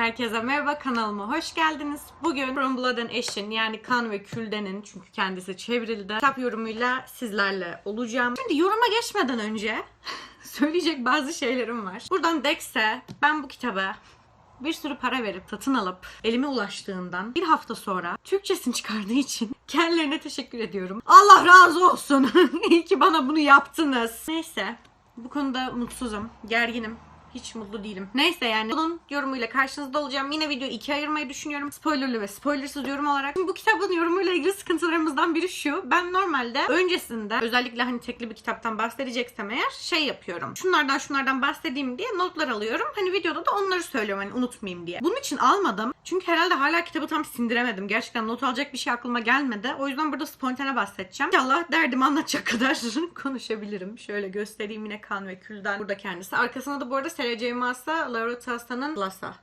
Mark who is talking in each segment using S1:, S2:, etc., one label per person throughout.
S1: Herkese merhaba kanalıma hoş geldiniz. Bugün From Blood and Ash'in yani Kan ve Külden'in çünkü kendisi çevrildi. Kitap yorumuyla sizlerle olacağım. Şimdi yoruma geçmeden önce söyleyecek bazı şeylerim var. Buradan Dex'e ben bu kitaba bir sürü para verip satın alıp elime ulaştığından bir hafta sonra Türkçesini çıkardığı için kendilerine teşekkür ediyorum. Allah razı olsun. İyi ki bana bunu yaptınız. Neyse bu konuda mutsuzum, gerginim. Hiç mutlu değilim. Neyse yani bunun yorumuyla karşınızda olacağım. Yine videoyu ikiye ayırmayı düşünüyorum. Spoilerlı ve spoilersız yorum olarak. Şimdi bu kitabın yorumuyla ilgili sıkıntılarımızdan biri şu. Ben normalde öncesinde özellikle hani tekli bir kitaptan bahsedeceksem eğer şey yapıyorum. Şunlardan şunlardan bahsedeyim diye notlar alıyorum. Hani videoda da onları söylüyorum hani unutmayayım diye. Bunun için almadım. Çünkü herhalde hala kitabı tam sindiremedim. Gerçekten not alacak bir şey aklıma gelmedi. O yüzden burada spontane bahsedeceğim. İnşallah derdimi anlatacak kadar konuşabilirim. Şöyle göstereyim yine kan ve külden. Burada kendisi. Arkasına da bu arada Serece Masa, Laura Tassa'nın Lasa.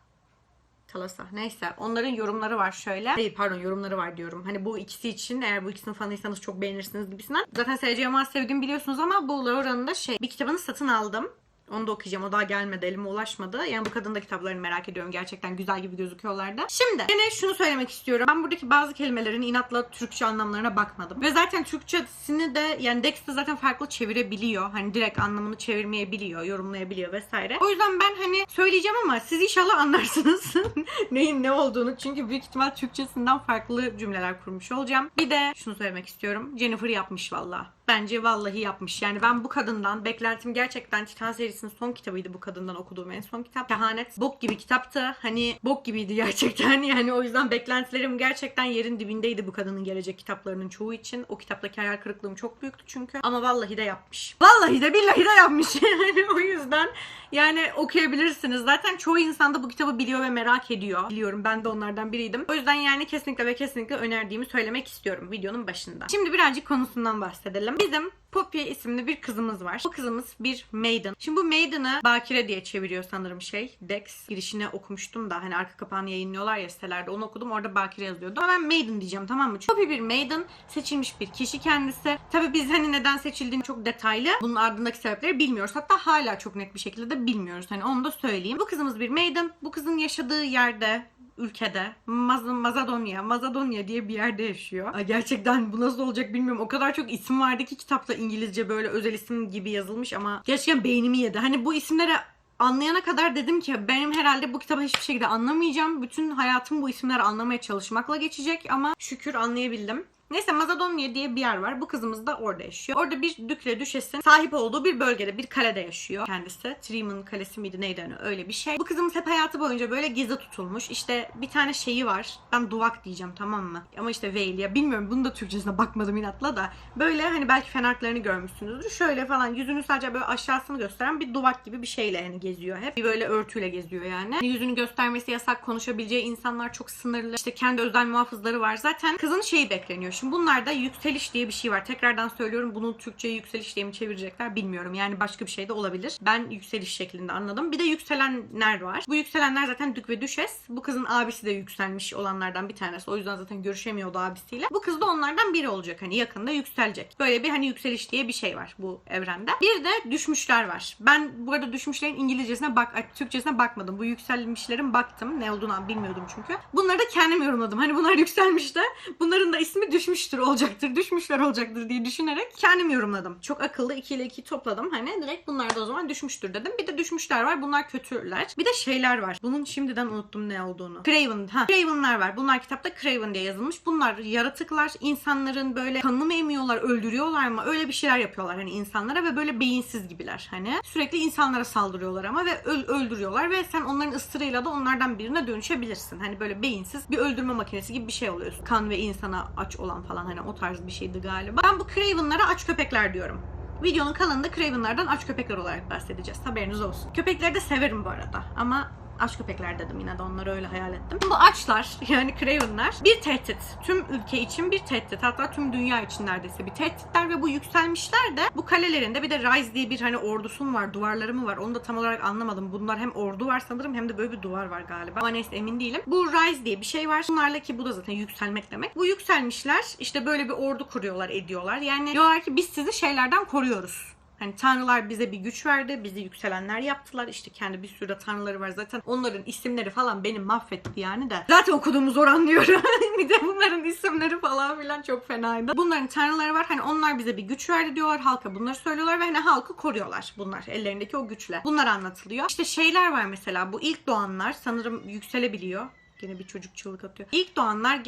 S1: Talasa. Neyse. Onların yorumları var şöyle. Hayır pardon yorumları var diyorum. Hani bu ikisi için eğer bu ikisinin fanıysanız çok beğenirsiniz gibisinden. Zaten Serece Yılmaz sevdiğimi biliyorsunuz ama bu Laura'nın da şey bir kitabını satın aldım. Onu da okuyacağım. O daha gelmedi. Elime ulaşmadı. Yani bu kadın da kitaplarını merak ediyorum. Gerçekten güzel gibi gözüküyorlardı. Şimdi yine şunu söylemek istiyorum. Ben buradaki bazı kelimelerin inatla Türkçe anlamlarına bakmadım. Ve zaten Türkçesini de yani Dex de zaten farklı çevirebiliyor. Hani direkt anlamını çevirmeyebiliyor, yorumlayabiliyor vesaire. O yüzden ben hani söyleyeceğim ama siz inşallah anlarsınız neyin ne olduğunu. Çünkü büyük ihtimal Türkçesinden farklı cümleler kurmuş olacağım. Bir de şunu söylemek istiyorum. Jennifer yapmış valla. Bence vallahi yapmış. Yani ben bu kadından beklentim gerçekten Titan serisinin son kitabıydı bu kadından okuduğum en son kitap. Kehanet. Bok gibi kitaptı. Hani bok gibiydi gerçekten. Yani o yüzden beklentilerim gerçekten yerin dibindeydi bu kadının gelecek kitaplarının çoğu için. O kitaptaki hayal kırıklığım çok büyüktü çünkü. Ama vallahi de yapmış. Vallahi de billahi de yapmış. Yani o yüzden yani okuyabilirsiniz. Zaten çoğu insan da bu kitabı biliyor ve merak ediyor. Biliyorum ben de onlardan biriydim. O yüzden yani kesinlikle ve kesinlikle önerdiğimi söylemek istiyorum videonun başında. Şimdi birazcık konusundan bahsedelim. Bizim Poppy isimli bir kızımız var. Bu kızımız bir maiden. Şimdi bu maiden'ı Bakire diye çeviriyor sanırım şey. Dex girişine okumuştum da hani arka kapağını yayınlıyorlar ya sitelerde onu okudum. Orada Bakire yazıyordu. Ama ben maiden diyeceğim tamam mı? Poppy bir maiden. Seçilmiş bir kişi kendisi. Tabii biz hani neden seçildiğini çok detaylı. Bunun ardındaki sebepleri bilmiyoruz. Hatta hala çok net bir şekilde de bilmiyoruz. Hani onu da söyleyeyim. Bu kızımız bir maiden. Bu kızın yaşadığı yerde ülkede Maz Mazadonya, Mazadonya diye bir yerde yaşıyor. Ay gerçekten bu nasıl olacak bilmiyorum. O kadar çok isim vardı ki kitapta İngilizce böyle özel isim gibi yazılmış ama gerçekten beynimi yedi. Hani bu isimlere anlayana kadar dedim ki benim herhalde bu kitabı hiçbir şekilde anlamayacağım. Bütün hayatım bu isimleri anlamaya çalışmakla geçecek ama şükür anlayabildim. Neyse Mazadonya diye bir yer var. Bu kızımız da orada yaşıyor. Orada bir dükle düşesin sahip olduğu bir bölgede, bir kalede yaşıyor kendisi. Triman Kalesi miydi neydi hani öyle bir şey. Bu kızımız hep hayatı boyunca böyle gizli tutulmuş. İşte bir tane şeyi var. Ben duvak diyeceğim tamam mı? Ama işte veil ya bilmiyorum bunu da Türkçesine bakmadım inatla da. Böyle hani belki fenarklarını görmüşsünüzdür. Şöyle falan yüzünü sadece böyle aşağısını gösteren bir duvak gibi bir şeyle hani geziyor hep. Bir böyle örtüyle geziyor yani. Hani yüzünü göstermesi yasak, konuşabileceği insanlar çok sınırlı. İşte kendi özel muhafızları var. Zaten kızın şeyi bekleniyor. Şimdi bunlarda yükseliş diye bir şey var. Tekrardan söylüyorum bunu Türkçe'ye yükseliş diye mi çevirecekler bilmiyorum. Yani başka bir şey de olabilir. Ben yükseliş şeklinde anladım. Bir de yükselenler var. Bu yükselenler zaten Dük ve Düşes. Bu kızın abisi de yükselmiş olanlardan bir tanesi. O yüzden zaten görüşemiyordu abisiyle. Bu kız da onlardan biri olacak. Hani yakında yükselecek. Böyle bir hani yükseliş diye bir şey var bu evrende. Bir de düşmüşler var. Ben bu arada düşmüşlerin İngilizcesine bak, Türkçesine bakmadım. Bu yükselmişlerin baktım. Ne olduğunu bilmiyordum çünkü. Bunları da kendim yorumladım. Hani bunlar yükselmişler. Bunların da ismi düşmüştür olacaktır. Düşmüşler olacaktır diye düşünerek kendim yorumladım. Çok akıllı 2 ile 2 topladım. Hani direkt bunlar da o zaman düşmüştür dedim. Bir de düşmüşler var. Bunlar kötüler. Bir de şeyler var. Bunun şimdiden unuttum ne olduğunu. Craven. Ha. Craven'lar var. Bunlar kitapta Craven diye yazılmış. Bunlar yaratıklar. insanların böyle kanını mı emiyorlar, öldürüyorlar mı? Öyle bir şeyler yapıyorlar hani insanlara ve böyle beyinsiz gibiler hani. Sürekli insanlara saldırıyorlar ama ve öl- öldürüyorlar ve sen onların ıstırıyla da onlardan birine dönüşebilirsin. Hani böyle beyinsiz bir öldürme makinesi gibi bir şey oluyorsun. Kan ve insana aç olan falan hani o tarz bir şeydi galiba. Ben bu Craven'lara aç köpekler diyorum. Videonun kalanında Craven'lardan aç köpekler olarak bahsedeceğiz. Haberiniz olsun. Köpekleri de severim bu arada ama aç köpekler dedim yine de onları öyle hayal ettim. Bu açlar yani Craven'lar bir tehdit. Tüm ülke için bir tehdit. Hatta tüm dünya için neredeyse bir tehditler ve bu yükselmişler de bu kalelerinde bir de Rise diye bir hani ordusu mu var, duvarları mı var onu da tam olarak anlamadım. Bunlar hem ordu var sanırım hem de böyle bir duvar var galiba. Ama neyse emin değilim. Bu Rise diye bir şey var. Bunlarla ki bu da zaten yükselmek demek. Bu yükselmişler işte böyle bir ordu kuruyorlar, ediyorlar. Yani diyorlar ki biz sizi şeylerden koruyoruz Hani tanrılar bize bir güç verdi. Bizi yükselenler yaptılar. İşte kendi bir sürü de tanrıları var. Zaten onların isimleri falan beni mahvetti yani de. Zaten okuduğumu zor anlıyorum. bir de bunların isimleri falan filan çok fenaydı. Bunların tanrıları var. Hani onlar bize bir güç verdi diyorlar. Halka bunları söylüyorlar ve hani halkı koruyorlar bunlar. Ellerindeki o güçle. Bunlar anlatılıyor. İşte şeyler var mesela. Bu ilk doğanlar sanırım yükselebiliyor. Gene bir çocuk çığlık atıyor. İlk doğanlar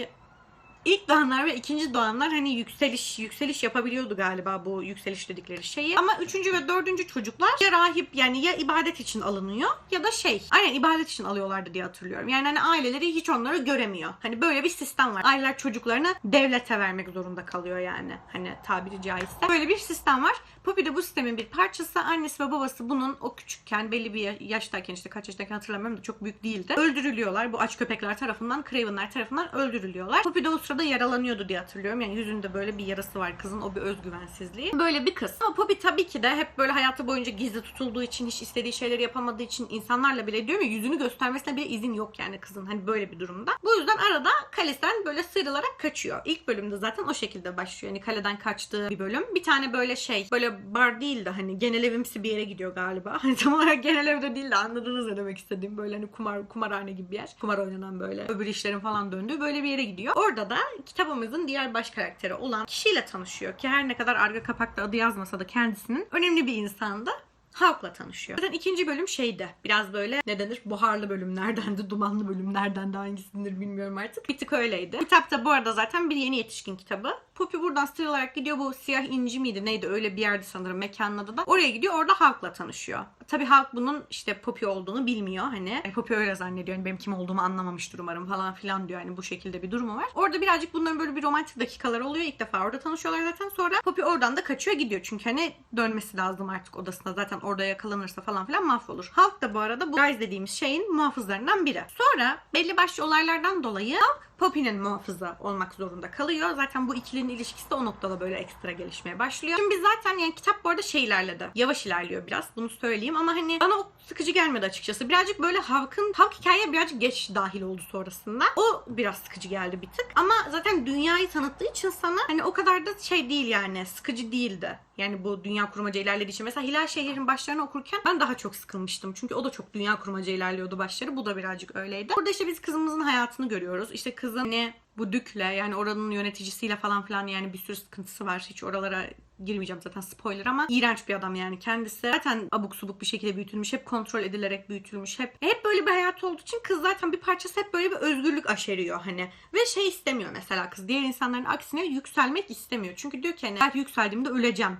S1: İlk doğanlar ve ikinci doğanlar hani yükseliş yükseliş yapabiliyordu galiba bu yükseliş dedikleri şeyi. Ama üçüncü ve dördüncü çocuklar ya rahip yani ya ibadet için alınıyor ya da şey aynen ibadet için alıyorlardı diye hatırlıyorum. Yani hani aileleri hiç onları göremiyor. Hani böyle bir sistem var. Aileler çocuklarını devlete vermek zorunda kalıyor yani. Hani tabiri caizse. Böyle bir sistem var. Poppy de bu sistemin bir parçası. Annesi ve babası bunun o küçükken belli bir ya- yaştayken işte kaç yaştayken hatırlamıyorum da çok büyük değildi. Öldürülüyorlar. Bu aç köpekler tarafından, Craven'lar tarafından öldürülüyorlar. Poppy de o sırada yaralanıyordu diye hatırlıyorum. Yani yüzünde böyle bir yarası var kızın. O bir özgüvensizliği. Böyle bir kız. Ama Poppy tabii ki de hep böyle hayatı boyunca gizli tutulduğu için, hiç istediği şeyleri yapamadığı için insanlarla bile diyorum ya yüzünü göstermesine bile izin yok yani kızın. Hani böyle bir durumda. Bu yüzden arada kalesinden böyle sıyrılarak kaçıyor. İlk bölümde zaten o şekilde başlıyor. Yani kaleden kaçtığı bir bölüm. Bir tane böyle şey, böyle bar değil de hani genel evimsi bir yere gidiyor galiba. Hani tam olarak genel evde değil de anladınız ne demek istediğim. Böyle hani kumar kumarhane gibi bir yer. Kumar oynanan böyle öbür işlerin falan döndüğü böyle bir yere gidiyor. Orada da kitabımızın diğer baş karakteri olan kişiyle tanışıyor ki her ne kadar arka kapakta adı yazmasa da kendisinin önemli bir insandı. Halk'la tanışıyor. Zaten ikinci bölüm şeydi. Biraz böyle ne denir? Buharlı bölümlerdendi, dumanlı bölümlerden de hangisidir bilmiyorum artık. Bir tık öyleydi. Kitapta bu arada zaten bir yeni yetişkin kitabı. Poppy buradan sıyrılarak gidiyor. Bu siyah inci miydi neydi öyle bir yerde sanırım mekanın adı da. Oraya gidiyor orada Halk'la tanışıyor. Tabii Halk bunun işte Poppy olduğunu bilmiyor hani. Poppy öyle zannediyor. Yani benim kim olduğumu anlamamıştır umarım falan filan diyor. Yani bu şekilde bir durumu var. Orada birazcık bunların böyle bir romantik dakikalar oluyor. İlk defa orada tanışıyorlar zaten. Sonra Poppy oradan da kaçıyor gidiyor. Çünkü hani dönmesi lazım artık odasına. Zaten orada yakalanırsa falan filan mahvolur. Halk da bu arada bu Guys dediğimiz şeyin muhafızlarından biri. Sonra belli başlı olaylardan dolayı Halk Poppy'nin muhafızı olmak zorunda kalıyor. Zaten bu ikilinin ilişkisi de o noktada böyle ekstra gelişmeye başlıyor. Şimdi biz zaten yani kitap bu arada şey ilerledi. Yavaş ilerliyor biraz. Bunu söyleyeyim ama hani bana o sıkıcı gelmedi açıkçası. Birazcık böyle halkın halk hikayeye birazcık geç dahil oldu sonrasında. O biraz sıkıcı geldi bir tık. Ama zaten dünyayı tanıttığı için sana hani o kadar da şey değil yani sıkıcı değildi. Yani bu dünya kurmaca ilerlediği için. Mesela Hilal Şehir'in başlarını okurken ben daha çok sıkılmıştım. Çünkü o da çok dünya kurmaca ilerliyordu başları. Bu da birazcık öyleydi. Burada işte biz kızımızın hayatını görüyoruz. İşte kızın hani bu dükle yani oranın yöneticisiyle falan filan yani bir sürü sıkıntısı var. Hiç oralara girmeyeceğim zaten spoiler ama iğrenç bir adam yani kendisi. Zaten abuk subuk bir şekilde büyütülmüş. Hep kontrol edilerek büyütülmüş. Hep hep böyle bir hayat olduğu için kız zaten bir parçası hep böyle bir özgürlük aşeriyor hani. Ve şey istemiyor mesela kız. Diğer insanların aksine yükselmek istemiyor. Çünkü diyor ki hani belki yükseldiğimde öleceğim.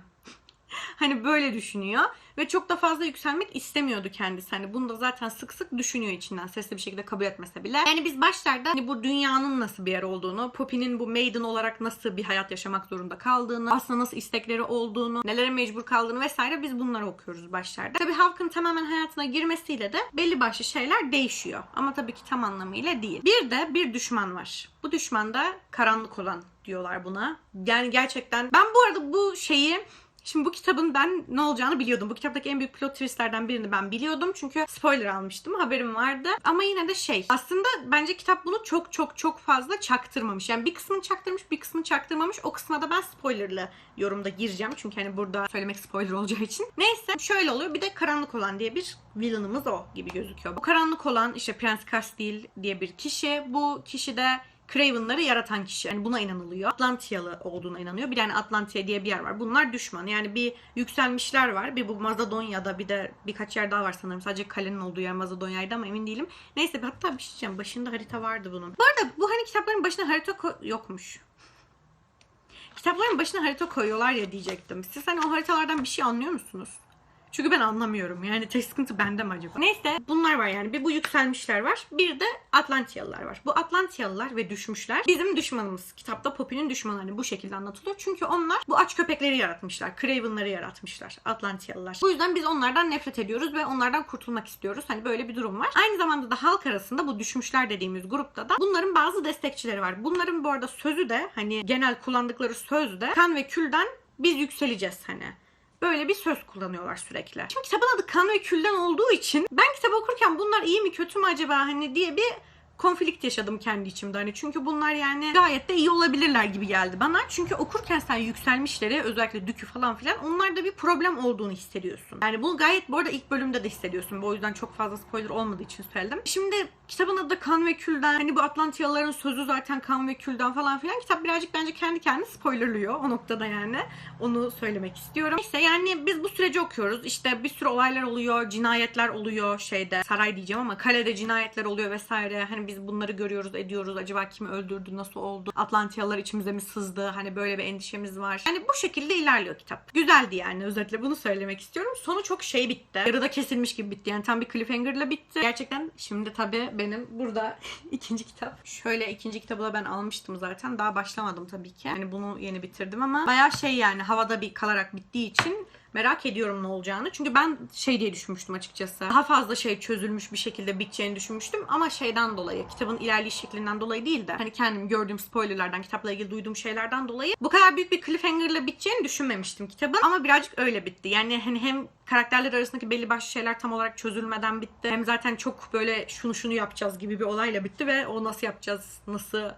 S1: Hani böyle düşünüyor ve çok da fazla yükselmek istemiyordu kendisi. Hani bunu da zaten sık sık düşünüyor içinden sesli bir şekilde kabul etmese bile. Yani biz başlarda hani bu dünyanın nasıl bir yer olduğunu, Poppy'nin bu maiden olarak nasıl bir hayat yaşamak zorunda kaldığını, aslında nasıl istekleri olduğunu, nelere mecbur kaldığını vesaire biz bunları okuyoruz başlarda. Tabii halkın tamamen hayatına girmesiyle de belli başlı şeyler değişiyor. Ama tabii ki tam anlamıyla değil. Bir de bir düşman var. Bu düşman da karanlık olan diyorlar buna. Yani gerçekten ben bu arada bu şeyi Şimdi bu kitabın ben ne olacağını biliyordum. Bu kitaptaki en büyük plot twistlerden birini ben biliyordum. Çünkü spoiler almıştım. Haberim vardı. Ama yine de şey. Aslında bence kitap bunu çok çok çok fazla çaktırmamış. Yani bir kısmını çaktırmış bir kısmını çaktırmamış. O kısma da ben spoilerlı yorumda gireceğim. Çünkü hani burada söylemek spoiler olacağı için. Neyse şöyle oluyor. Bir de karanlık olan diye bir villainımız o gibi gözüküyor. Bu karanlık olan işte Prens Castile diye bir kişi. Bu kişi de Craven'ları yaratan kişi. Yani buna inanılıyor. Atlantiyalı olduğuna inanıyor. Bir tane Atlantia diye bir yer var. Bunlar düşman. Yani bir yükselmişler var. Bir bu Mazadonya'da bir de birkaç yer daha var sanırım. Sadece kalenin olduğu yer Mazadonya'ydı ama emin değilim. Neyse hatta bir şey diyeceğim. Başında harita vardı bunun. Bu arada bu hani kitapların başına harita yokmuş. Kitapların başına harita koyuyorlar ya diyecektim. Siz hani o haritalardan bir şey anlıyor musunuz? Çünkü ben anlamıyorum. Yani tek sıkıntı bende mi acaba? Neyse bunlar var yani. Bir bu yükselmişler var. Bir de Atlantiyalılar var. Bu Atlantiyalılar ve düşmüşler bizim düşmanımız. Kitapta Poppy'nin düşmanı hani bu şekilde anlatılıyor. Çünkü onlar bu aç köpekleri yaratmışlar. Craven'ları yaratmışlar. Atlantiyalılar. Bu yüzden biz onlardan nefret ediyoruz ve onlardan kurtulmak istiyoruz. Hani böyle bir durum var. Aynı zamanda da halk arasında bu düşmüşler dediğimiz grupta da bunların bazı destekçileri var. Bunların bu arada sözü de hani genel kullandıkları söz de kan ve külden biz yükseleceğiz hani. Böyle bir söz kullanıyorlar sürekli. Şimdi kitabın adı kan ve külden olduğu için ben kitabı okurken bunlar iyi mi kötü mü acaba hani diye bir konflikt yaşadım kendi içimde. Hani çünkü bunlar yani gayet de iyi olabilirler gibi geldi bana. Çünkü okurken sen yükselmişleri özellikle dükü falan filan onlarda bir problem olduğunu hissediyorsun. Yani bunu gayet bu arada ilk bölümde de hissediyorsun. Bu yüzden çok fazla spoiler olmadığı için söyledim. Şimdi kitabın adı da Kan ve Kül'den. Hani bu Atlantiyalıların sözü zaten Kan ve Kül'den falan filan. Kitap birazcık bence kendi kendine spoilerlıyor o noktada yani. Onu söylemek istiyorum. İşte yani biz bu süreci okuyoruz. İşte bir sürü olaylar oluyor, cinayetler oluyor şeyde. Saray diyeceğim ama kalede cinayetler oluyor vesaire. Hani biz bunları görüyoruz, ediyoruz. Acaba kimi öldürdü, nasıl oldu? Atlantiyalılar içimize mi sızdı? Hani böyle bir endişemiz var. Yani bu şekilde ilerliyor kitap. Güzeldi yani özetle bunu söylemek istiyorum. Sonu çok şey bitti. Yarıda kesilmiş gibi bitti. Yani tam bir cliffhanger'la bitti. Gerçekten şimdi tabii benim burada ikinci kitap. Şöyle ikinci kitabı da ben almıştım zaten. Daha başlamadım tabii ki. Yani bunu yeni bitirdim ama bayağı şey yani havada bir kalarak bittiği için merak ediyorum ne olacağını. Çünkü ben şey diye düşünmüştüm açıkçası. Daha fazla şey çözülmüş bir şekilde biteceğini düşünmüştüm. Ama şeyden dolayı, kitabın ilerleyiş şeklinden dolayı değil de hani kendim gördüğüm spoilerlardan, kitapla ilgili duyduğum şeylerden dolayı bu kadar büyük bir cliffhanger'la biteceğini düşünmemiştim kitabı. Ama birazcık öyle bitti. Yani hani hem karakterler arasındaki belli başlı şeyler tam olarak çözülmeden bitti. Hem zaten çok böyle şunu şunu yapacağız gibi bir olayla bitti ve o nasıl yapacağız, nasıl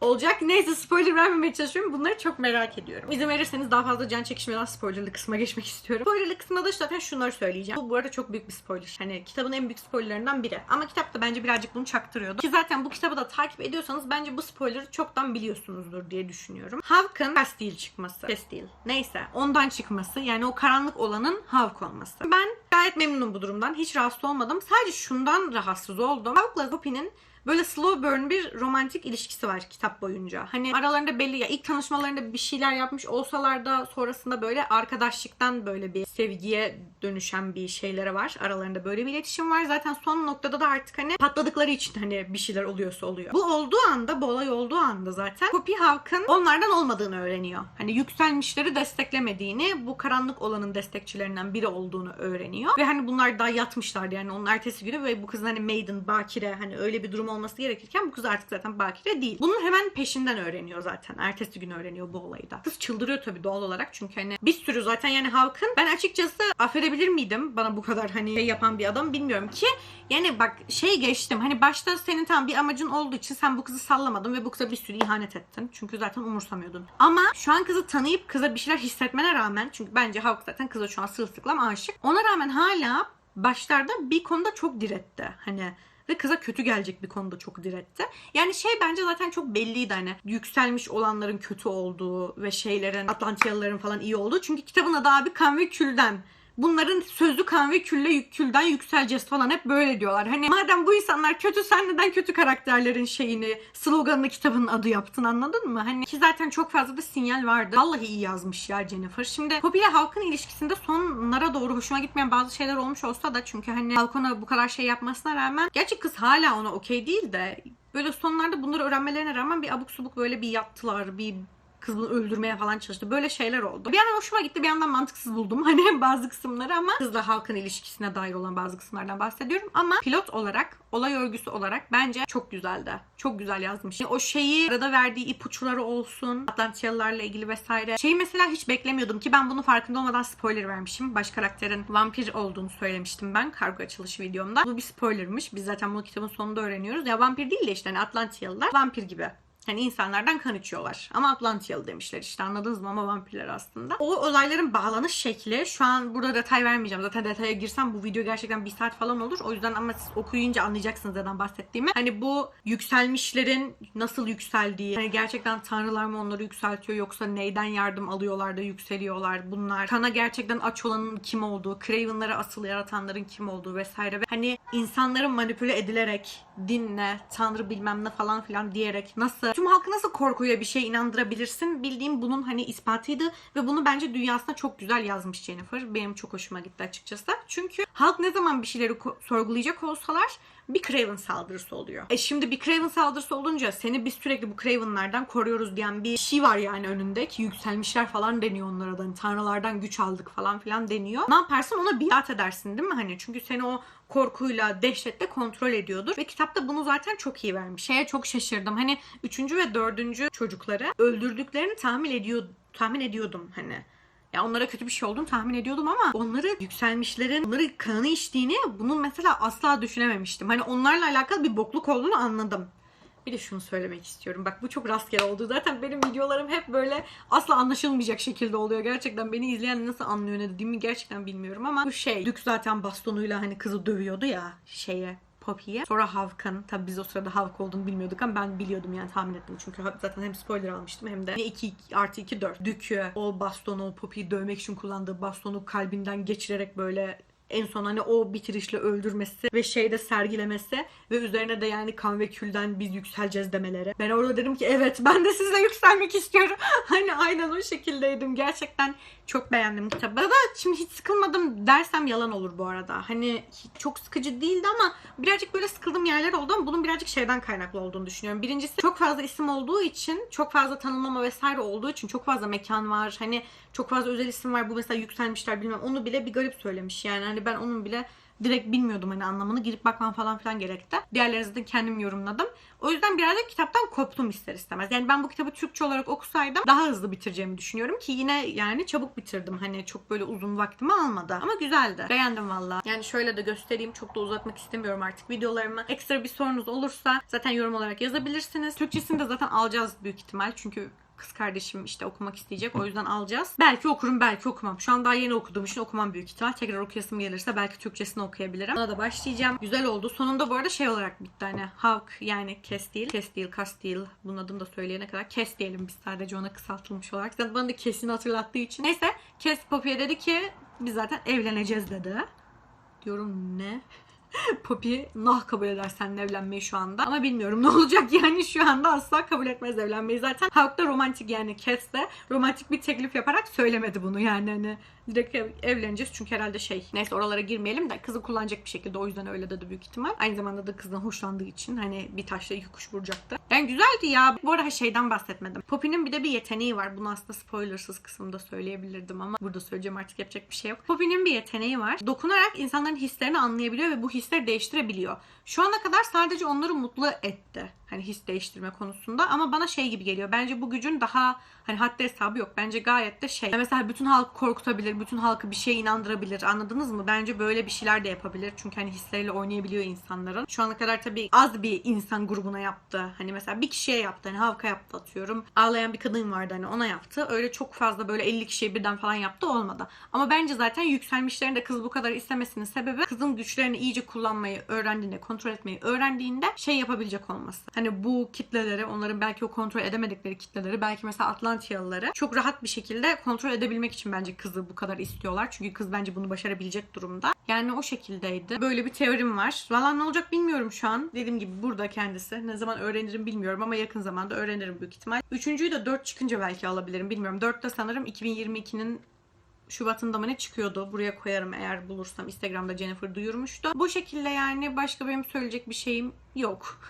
S1: olacak. Neyse spoiler vermemeye çalışıyorum. Bunları çok merak ediyorum. İzin verirseniz daha fazla can çekişmeden spoilerlı kısma geçmek istiyorum. Spoilerlı kısmında da zaten şunları söyleyeceğim. Bu bu arada çok büyük bir spoiler. Hani kitabın en büyük spoilerlerinden biri. Ama kitap da bence birazcık bunu çaktırıyordu. Ki zaten bu kitabı da takip ediyorsanız bence bu spoiler'ı çoktan biliyorsunuzdur diye düşünüyorum. Havk'ın Castile çıkması. Castile. Neyse. Ondan çıkması. Yani o karanlık olanın Havk olması. Ben gayet memnunum bu durumdan. Hiç rahatsız olmadım. Sadece şundan rahatsız oldum. Havk'la Hopi'nin böyle slow burn bir romantik ilişkisi var kitap boyunca. Hani aralarında belli ya ilk tanışmalarında bir şeyler yapmış olsalar da sonrasında böyle arkadaşlıktan böyle bir sevgiye dönüşen bir şeyleri var. Aralarında böyle bir iletişim var. Zaten son noktada da artık hani patladıkları için hani bir şeyler oluyorsa oluyor. Bu olduğu anda, bu olay olduğu anda zaten Poppy Hawk'ın onlardan olmadığını öğreniyor. Hani yükselmişleri desteklemediğini, bu karanlık olanın destekçilerinden biri olduğunu öğreniyor. Ve hani bunlar daha yatmışlardı yani onun ertesi günü ve bu kızın hani maiden, bakire hani öyle bir durum olması gerekirken bu kız artık zaten bakire değil. Bunun hemen peşinden öğreniyor zaten. Ertesi gün öğreniyor bu olayı da. Kız çıldırıyor tabii doğal olarak çünkü hani bir sürü zaten yani Hawk'ın ben açıkçası affedebilir miydim bana bu kadar hani şey yapan bir adam bilmiyorum ki yani bak şey geçtim hani başta senin tam bir amacın olduğu için sen bu kızı sallamadın ve bu kıza bir sürü ihanet ettin. Çünkü zaten umursamıyordun. Ama şu an kızı tanıyıp kıza bir şeyler hissetmene rağmen çünkü bence Hawk zaten kıza şu an sırılsıklam aşık. Ona rağmen hala başlarda bir konuda çok diretti. Hani ve kıza kötü gelecek bir konuda çok diretti. Yani şey bence zaten çok belliydi hani yükselmiş olanların kötü olduğu ve şeylerin Atlantiyalıların falan iyi olduğu. Çünkü kitabın adı abi kan ve külden. Bunların sözlü kan ve külle külden yükseleceğiz falan hep böyle diyorlar. Hani madem bu insanlar kötü sen neden kötü karakterlerin şeyini sloganını kitabın adı yaptın anladın mı? Hani ki zaten çok fazla da sinyal vardı. Vallahi iyi yazmış ya Jennifer. Şimdi Poppy ile halkın ilişkisinde sonlara doğru hoşuma gitmeyen bazı şeyler olmuş olsa da çünkü hani halk ona bu kadar şey yapmasına rağmen gerçi kız hala ona okey değil de böyle sonlarda bunları öğrenmelerine rağmen bir abuk subuk böyle bir yattılar bir kız öldürmeye falan çalıştı. Böyle şeyler oldu. Bir yandan hoşuma gitti bir yandan mantıksız buldum. Hani bazı kısımları ama kızla halkın ilişkisine dair olan bazı kısımlardan bahsediyorum. Ama pilot olarak, olay örgüsü olarak bence çok güzeldi. Çok güzel yazmış. Yani o şeyi arada verdiği ipuçları olsun. Atlantiyalılarla ilgili vesaire. Şeyi mesela hiç beklemiyordum ki ben bunu farkında olmadan spoiler vermişim. Baş karakterin vampir olduğunu söylemiştim ben kargo açılışı videomda. Bu bir spoilermış. Biz zaten bunu kitabın sonunda öğreniyoruz. Ya vampir değil de işte hani Atlantiyalılar vampir gibi. Hani insanlardan kan içiyorlar. Ama Atlantiyalı demişler işte anladınız mı ama vampirler aslında. O olayların bağlanış şekli şu an burada detay vermeyeceğim. Zaten detaya girsem bu video gerçekten bir saat falan olur. O yüzden ama siz okuyunca anlayacaksınız neden bahsettiğimi. Hani bu yükselmişlerin nasıl yükseldiği, hani gerçekten tanrılar mı onları yükseltiyor yoksa neyden yardım alıyorlar da yükseliyorlar bunlar. Kana gerçekten aç olanın kim olduğu, Craven'ları asıl yaratanların kim olduğu vesaire ve hani insanların manipüle edilerek dinle, tanrı bilmem ne falan filan diyerek nasıl tüm halkı nasıl korkuya bir şey inandırabilirsin bildiğim bunun hani ispatıydı ve bunu bence dünyasına çok güzel yazmış Jennifer. Benim çok hoşuma gitti açıkçası. Çünkü halk ne zaman bir şeyleri sorgulayacak olsalar bir Craven saldırısı oluyor. E şimdi bir Craven saldırısı olunca seni biz sürekli bu Craven'lardan koruyoruz diyen bir şey var yani önünde ki yükselmişler falan deniyor onlara da. Hani tanrılardan güç aldık falan filan deniyor. Ne yaparsın ona biat edersin değil mi? Hani çünkü seni o korkuyla, dehşetle kontrol ediyordur. Ve kitapta bunu zaten çok iyi vermiş. Şeye çok şaşırdım. Hani üçüncü ve dördüncü çocukları öldürdüklerini tahmin ediyor, tahmin ediyordum hani. Ya onlara kötü bir şey olduğunu tahmin ediyordum ama onları yükselmişlerin, onları kanı içtiğini bunu mesela asla düşünememiştim. Hani onlarla alakalı bir bokluk olduğunu anladım. Bir de şunu söylemek istiyorum. Bak bu çok rastgele oldu. Zaten benim videolarım hep böyle asla anlaşılmayacak şekilde oluyor. Gerçekten beni izleyen nasıl anlıyor ne dediğimi gerçekten bilmiyorum ama bu şey. Dük zaten bastonuyla hani kızı dövüyordu ya şeye Poppy'ye. Sonra Havk'ın, tabi biz o sırada Havk olduğunu bilmiyorduk ama ben biliyordum yani tahmin ettim. Çünkü zaten hem spoiler almıştım hem de 2 artı 2 4. Dük'ü o bastonu, Poppy'yi dövmek için kullandığı bastonu kalbinden geçirerek böyle en son hani o bitirişle öldürmesi ve şeyde sergilemesi ve üzerine de yani kan ve külden biz yükseleceğiz demeleri. Ben orada dedim ki evet ben de sizle yükselmek istiyorum. hani aynen o şekildeydim. Gerçekten çok beğendim kitabı. Da şimdi hiç sıkılmadım dersem yalan olur bu arada. Hani çok sıkıcı değildi ama birazcık böyle sıkıldığım yerler oldu ama bunun birazcık şeyden kaynaklı olduğunu düşünüyorum. Birincisi çok fazla isim olduğu için, çok fazla tanımlama vesaire olduğu için çok fazla mekan var. Hani çok fazla özel isim var. Bu mesela yükselmişler bilmem. Onu bile bir garip söylemiş. Yani hani ben onun bile direkt bilmiyordum hani anlamını. Girip bakmam falan filan gerekti. Diğerlerini zaten kendim yorumladım. O yüzden birazcık kitaptan koptum ister istemez. Yani ben bu kitabı Türkçe olarak okusaydım daha hızlı bitireceğimi düşünüyorum ki yine yani çabuk bitirdim. Hani çok böyle uzun vaktimi almadı. Ama güzeldi. Beğendim valla. Yani şöyle de göstereyim. Çok da uzatmak istemiyorum artık videolarımı. Ekstra bir sorunuz olursa zaten yorum olarak yazabilirsiniz. Türkçesini de zaten alacağız büyük ihtimal. Çünkü kız kardeşim işte okumak isteyecek. O yüzden alacağız. Belki okurum, belki okumam. Şu an daha yeni okuduğum için okumam büyük ihtimal. Tekrar okuyasım gelirse belki Türkçesini okuyabilirim. Ona da başlayacağım. Güzel oldu. Sonunda bu arada şey olarak bitti hani Hawk yani Kestil. Kestil, Kastil. Bunun adını da söyleyene kadar Kes diyelim biz sadece ona kısaltılmış olarak. Zaten bana da Kes'ini hatırlattığı için. Neyse Kes Poppy'ye dedi ki biz zaten evleneceğiz dedi. Diyorum ne? Poppy nah kabul eder seninle evlenmeyi şu anda. Ama bilmiyorum ne olacak yani şu anda asla kabul etmez evlenmeyi. Zaten Hawk da romantik yani Cass de romantik bir teklif yaparak söylemedi bunu yani hani direkt ev- evleneceğiz çünkü herhalde şey neyse oralara girmeyelim de kızı kullanacak bir şekilde o yüzden öyle dedi büyük ihtimal. Aynı zamanda da kızdan hoşlandığı için hani bir taşla iki kuş vuracaktı. Yani güzeldi ya. Bu arada şeyden bahsetmedim. Poppy'nin bir de bir yeteneği var. Bunu aslında spoilersız kısımda söyleyebilirdim ama burada söyleyeceğim artık yapacak bir şey yok. Poppy'nin bir yeteneği var. Dokunarak insanların hislerini anlayabiliyor ve bu hisleri değiştirebiliyor. Şu ana kadar sadece onları mutlu etti. Hani his değiştirme konusunda ama bana şey gibi geliyor. Bence bu gücün daha hani haddi hesabı yok. Bence gayet de şey. Mesela bütün halkı korkutabilir, bütün halkı bir şeye inandırabilir. Anladınız mı? Bence böyle bir şeyler de yapabilir. Çünkü hani hisleriyle oynayabiliyor insanların. Şu ana kadar tabii az bir insan grubuna yaptı. Hani mesela bir kişiye yaptı. Hani halka yaptı atıyorum. Ağlayan bir kadın vardı hani ona yaptı. Öyle çok fazla böyle 50 kişiye birden falan yaptı olmadı. Ama bence zaten yükselmişlerin de kız bu kadar istemesinin sebebi kızın güçlerini iyice kullanmayı öğrendiğinde, kontrol etmeyi öğrendiğinde şey yapabilecek olması. Hani bu kitleleri, onların belki o kontrol edemedikleri kitleleri, belki mesela Atlantiyalıları çok rahat bir şekilde kontrol edebilmek için bence kızı bu kadar istiyorlar. Çünkü kız bence bunu başarabilecek durumda. Yani o şekildeydi. Böyle bir teorim var. Valla ne olacak bilmiyorum şu an. Dediğim gibi burada kendisi. Ne zaman öğrenirim bilmiyorum ama yakın zamanda öğrenirim büyük ihtimal. Üçüncüyü de 4 çıkınca belki alabilirim bilmiyorum. 4'te sanırım 2022'nin Şubat'ında mı ne çıkıyordu? Buraya koyarım eğer bulursam. Instagram'da Jennifer duyurmuştu. Bu şekilde yani başka benim söyleyecek bir şeyim yok.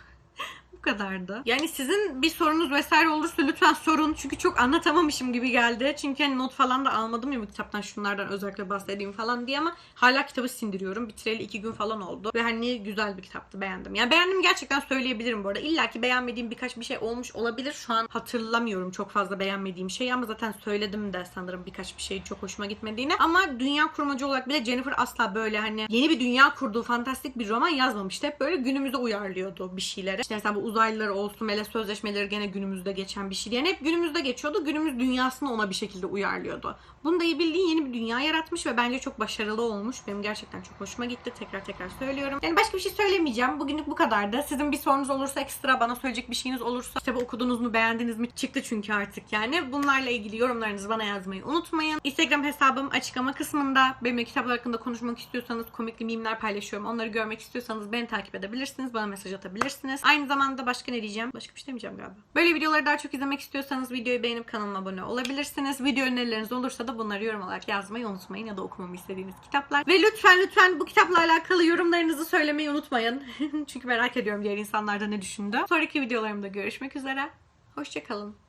S1: Kadardı. Yani sizin bir sorunuz vesaire olursa lütfen sorun. Çünkü çok anlatamamışım gibi geldi. Çünkü hani not falan da almadım ya bu kitaptan şunlardan özellikle bahsedeyim falan diye ama hala kitabı sindiriyorum. Bitireli iki gün falan oldu. Ve hani güzel bir kitaptı beğendim. Yani beğendim gerçekten söyleyebilirim bu arada. İlla ki beğenmediğim birkaç bir şey olmuş olabilir. Şu an hatırlamıyorum çok fazla beğenmediğim şeyi ama zaten söyledim de sanırım birkaç bir şey çok hoşuma gitmediğini. Ama dünya kurmacı olarak bile Jennifer asla böyle hani yeni bir dünya kurduğu fantastik bir roman yazmamıştı. Hep böyle günümüze uyarlıyordu bir şeyleri. İşte mesela bu uzaylılar olsun, melek sözleşmeleri gene günümüzde geçen bir şey. Yani hep günümüzde geçiyordu. Günümüz dünyasını ona bir şekilde uyarlıyordu. Bunu da iyi bildiğin yeni bir dünya yaratmış ve bence çok başarılı olmuş. Benim gerçekten çok hoşuma gitti. Tekrar tekrar söylüyorum. Yani başka bir şey söylemeyeceğim. Bugünlük bu kadardı. Sizin bir sorunuz olursa ekstra bana söyleyecek bir şeyiniz olursa kitabı okudunuz mu beğendiniz mi çıktı çünkü artık yani. Bunlarla ilgili yorumlarınızı bana yazmayı unutmayın. Instagram hesabım açıklama kısmında. Benimle kitaplar hakkında konuşmak istiyorsanız komikli mimler paylaşıyorum. Onları görmek istiyorsanız beni takip edebilirsiniz. Bana mesaj atabilirsiniz. Aynı zamanda başka ne diyeceğim? Başka bir şey demeyeceğim galiba. Böyle videoları daha çok izlemek istiyorsanız videoyu beğenip kanalıma abone olabilirsiniz. Video önerileriniz olursa da bunları yorum olarak yazmayı unutmayın ya da okumamı istediğiniz kitaplar. Ve lütfen lütfen bu kitapla alakalı yorumlarınızı söylemeyi unutmayın. Çünkü merak ediyorum diğer insanlar da ne düşündü. Sonraki videolarımda görüşmek üzere. Hoşçakalın.